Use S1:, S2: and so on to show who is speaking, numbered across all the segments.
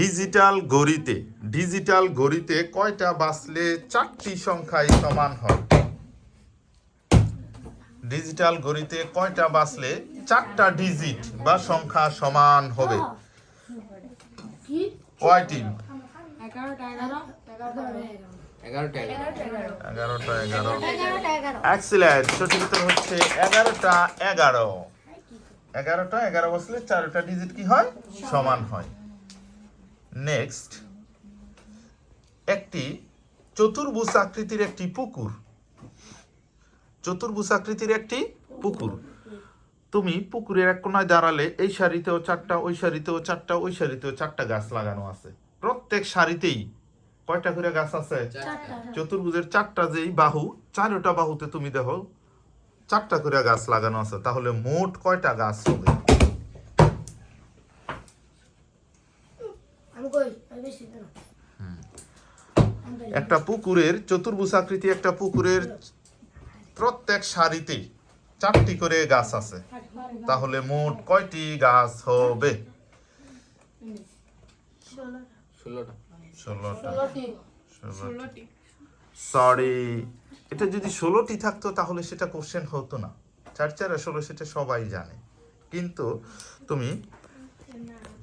S1: Digital ঘড়িতে digital ঘড়িতে কয়টা বাসলে চারটি সংখ্যাই সমান হয়? ডিজিটাল ঘড়িতে কয়টা বাসলে চারটা ডিজিট বা সংখ্যা সমান হবে?
S2: কি
S1: কয়টি?
S2: এগারোটা এগারো
S3: এগারোটা এগারো।
S1: এগারোটা এগারো।
S2: এগারোটা এগারো
S1: এক্সিলেন্ট সঠিক উত্তর হচ্ছে এগারোটা এগারো। এগারোটা এগারো বসলে চারটা ডিজিট কি হয়? সমান হয়। নেক্সট একটি চতুর্ভুজ আকৃতির একটি পুকুর। চতুর্ভুজ আকৃতির একটি পুকুর। তুমি পুকুরের এক কোনায় দাঁড়ালে এই সারিতেও চারটা ওই সারিতেও চারটা ওই সারিতেও চারটা গাছ লাগানো আছে। প্রত্যেক সারিতেই কয়টা করে গাছ আছে? চতুর্ভুজের চারটা যেই বাহু চারোটা বাহুতে তুমি দেখো চারটা করে গাছ লাগানো আছে। তাহলে মোট কয়টা গাছ হবে
S2: আমি কই আমি বেশি দেব
S1: একটা পুকুরের চতুর্ভুজ আকৃতি একটা পুকুরের প্রত্যেক সারিতে চারটি করে গাছ আছে। তাহলে মোট কয়টি গাছ হবে?
S3: ষোলোটা।
S1: ষোলোটা। ষোলোটি। সরি এটা যদি ষোলোটি থাকতো তাহলে সেটা কোশ্চেন হতো না। চার চার ষোলো সেটা সবাই জানে। কিন্তু তুমি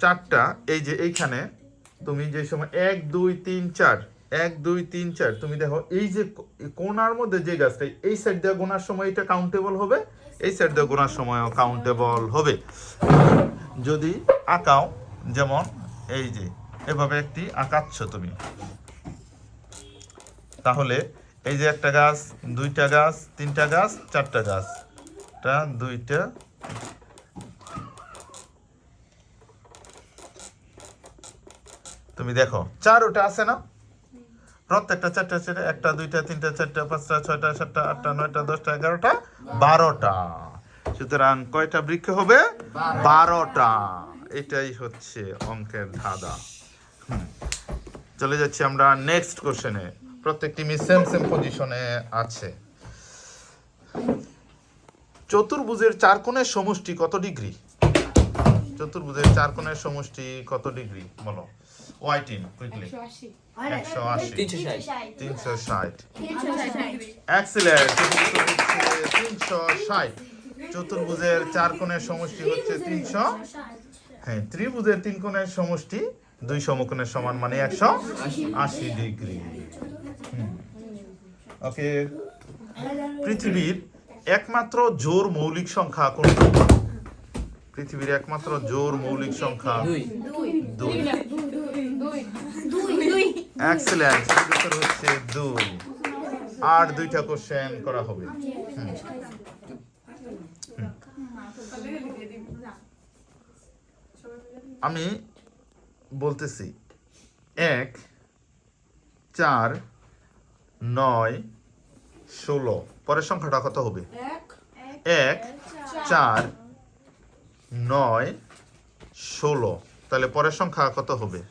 S1: চারটা এই যে এইখানে তুমি যে সময় এক, দুই, তিন, চার, এক, দুই, তিন, চার, তুমি দেখো, এই যে কোনার মধ্যে যে গাছটা, এই সাইড দিয়ে গোনার সময় এটা কাউন্টেবল হবে? এই সাইড দিয়ে গোনার সময়ও কাউন্টেবল হবে। যদি আঁকাও, যেমন এই যে, এভাবে একটি আঁকাচ্ছ তুমি। তাহলে এই যে একটা গাছ, দুইটা গাছ, তিনটা গাছ, চারটা গাছ। দুইটা তুমি দেখো, চারোটা আছে না? প্রত্যেকটা চারটা চারটা একটা, দুইটা, তিনটা, চারটা, পাঁচটা, ছয়টা, সাতটা, আটটা, নয়টা, দশটা, এগারোটা, বারোটা। সুতরাং কয়টা বৃক্ষ হবে? বারোটা। এটাই হচ্ছে অঙ্কের ধাঁধা। চলে যাচ্ছি আমরা নেক্সট কোশ্চেনে প্রত্যেকটি মিস সেম সেম পজিশনে আছে। চতুর্ভুজের চার কোণের সমষ্টি কত ডিগ্রি? চতুর্ভুজের চার কোণের সমষ্টি কত ডিগ্রি? বলো। ওয়াই টিম কুইকলি একশো আশি।
S3: তিনশো ষাট।
S1: তিনশো ষাট। এক্সিলেন্ট তিনশো ষাট। চতুর্ভুজের চার কোণের সমষ্টি হচ্ছে তিনশো। হ্যাঁ ত্রিভুজের তিন কোণের সমষ্টি দুই সমকোণের সমান মানে একশো আশি ডিগ্রি। ওকে। পৃথিবীর একমাত্র জোর মৌলিক সংখ্যা কোনটি? পৃথিবীর একমাত্র জোর মৌলিক সংখ্যা
S3: দুই।
S1: এক্সেলেন্ট উত্তর হচ্ছে দুই। আর দুইটা কোশ্চেন করা হবে। হুম। হুম। আমি বলতেছি এক চার নয় ষোলো। পরের সংখ্যাটা কত হবে? এক চার নয় ষোলো। তাহলে পরের সংখ্যা কত হবে?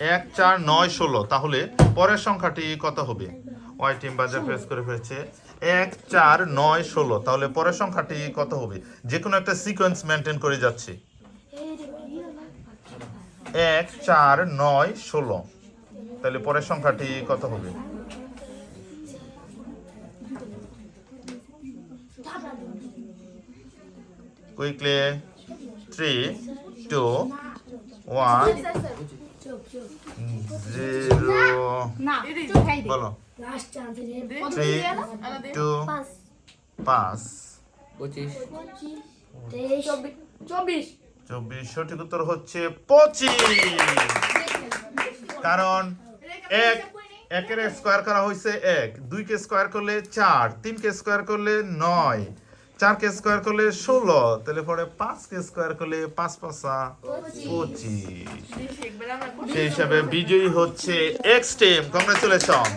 S2: এক চার নয় ষোলো।
S1: তাহলে পরের সংখ্যাটি কত হবে? ওয়াই টিম বাজার প্রেস করে ফেলেছে। এক চার নয় ষোলো। তাহলে পরের সংখ্যাটি কত হবে? যে কোনো একটা সিকোয়েন্স মেনটেন করে যাচ্ছে। এক চার নয় ষোলো। তাহলে পরের সংখ্যাটি কত হবে? Quickly three two one zero
S2: না চুপ খাই দে
S1: বলো।
S2: লাস্ট চান্স রে
S1: থ্রি টু
S2: পাঁচ। চব্বিশ।
S1: চব্বিশ সঠিক উত্তর হচ্ছে পঁচিশ। কারণ এক একের স্কোয়ার করা হয়েছে এক দুইকে স্কোয়ার করলে চার তিনকে স্কোয়ার করলে নয়। চারকে স্কোয়ার করলে ষোলো তাহলে পরে পাঁচ কে স্কোয়ার করলে পাঁচ পাঁচা পঁচিশ। সেই হিসাবে বিজয়ী হচ্ছে এক্স টিম কংগ্রেচুলেশন